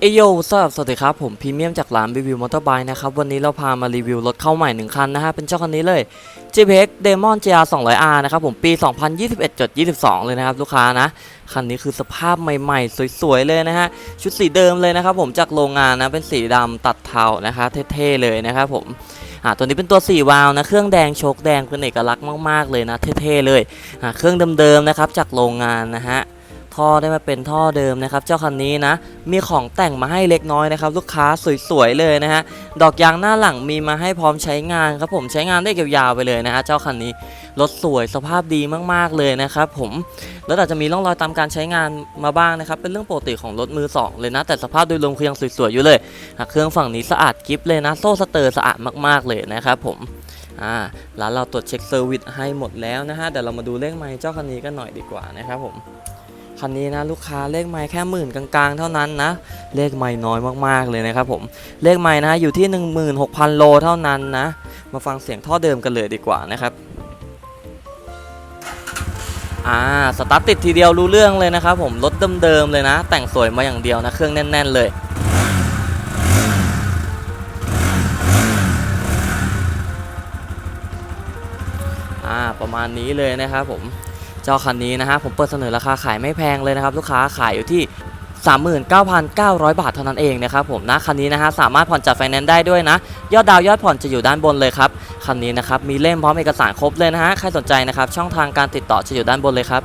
เอโยสวัสดีสวัสดีครับ ผมพรีเมียมจากร้านรีวิวมอเตอร์ไบค์นะครับ วันนี้เราพามารีวิวรถเข้าใหม่หนึ่งคันนะฮะ เป็นเจ้าคันนี้เลย JPX Demon GR 200R นะครับผมปี 2021.22 เลยนะครับ ลูกค้านะ คันนี้คือสภาพใหม่ๆ สวยๆ เลยนะฮะ ชุดสีเดิมเลยนะครับผมจากโรงงานนะ เป็นสีดำตัดเทานะคะ เท่ๆ เลยนะครับผมอ่าตัวนี้เป็นตัว 4 วาล์วนะ เครื่องแดงโชคแดงเป็นเอกลักษณ์มากๆ เลยนะ เท่ๆ เลยอ่าเครื่องเดิมๆ นะครับจากโรงงานนะฮะ ท่อได้มาเป็นท่อเดิมนะครับ เจ้าคันนี้นะ มีของแต่งมาให้เล็กน้อยนะครับ ลูกค้าสวยๆเลยนะฮะ ดอกยางหน้าหลังมีมาให้พร้อมใช้งานครับผมใช้งานได้ยาวๆไปเลยนะฮะเจ้าคันนี้รถสวยสภาพดีมากๆเลยนะครับผมแล้วอาจจะมีร่องรอยตามการใช้งานมาบ้างนะครับ เป็นเรื่องปกติของรถมือสองเลยนะ แต่สภาพโดยรวมคือยังสวยๆอยู่เลยเครื่องฝั่งนี้สะอาดกิฟเลยนะ โซ่สเตอร์สะอาดมากๆเลยนะครับผมอ่าร้านเราตรวจเช็คเซอร์วิสให้หมดแล้วนะฮะเดี๋ยวเรามาดูเลขไมล์เจ้าคันนี้กันหน่อยดีกว่านะครับผม คันนี้นะลูกค้าเลขไม้แค่หมื่นกลางๆ เท่านั้นนะ เลขไม้น้อยมากๆเลยนะครับผมเลขไม้นะอยู่ที่ 16,000 โลเท่านั้นนะ มาฟังเสียงท่อเดิมกันเลยดีกว่านะครับอ่าสตาร์ทติดทีเดียวรู้เรื่องเลยนะครับผมรถเดิมๆเลยนะ แต่งสวยมาอย่างเดียวนะ เครื่องแน่น ๆ เลย อ่าประมาณนี้เลยนะครับผม เจ้าคันนี้นะฮะผมเปิดเสนอราคาขายไม่แพงเลยนะครับลูกค้าขายอยู่ที่39,900 บาทเท่านั้นเองนะครับผมนะคันนี้นะฮะสามารถผ่อนจัดไฟแนนซ์ได้ด้วยนะ ยอดดาวยอดผ่อนจะอยู่ด้านบนเลยครับคันนี้นะครับมีเล่มพร้อมเอกสารครบเลยนะฮะใครสนใจนะครับช่องทางการติดต่อจะอยู่ด้านบนเลยครับ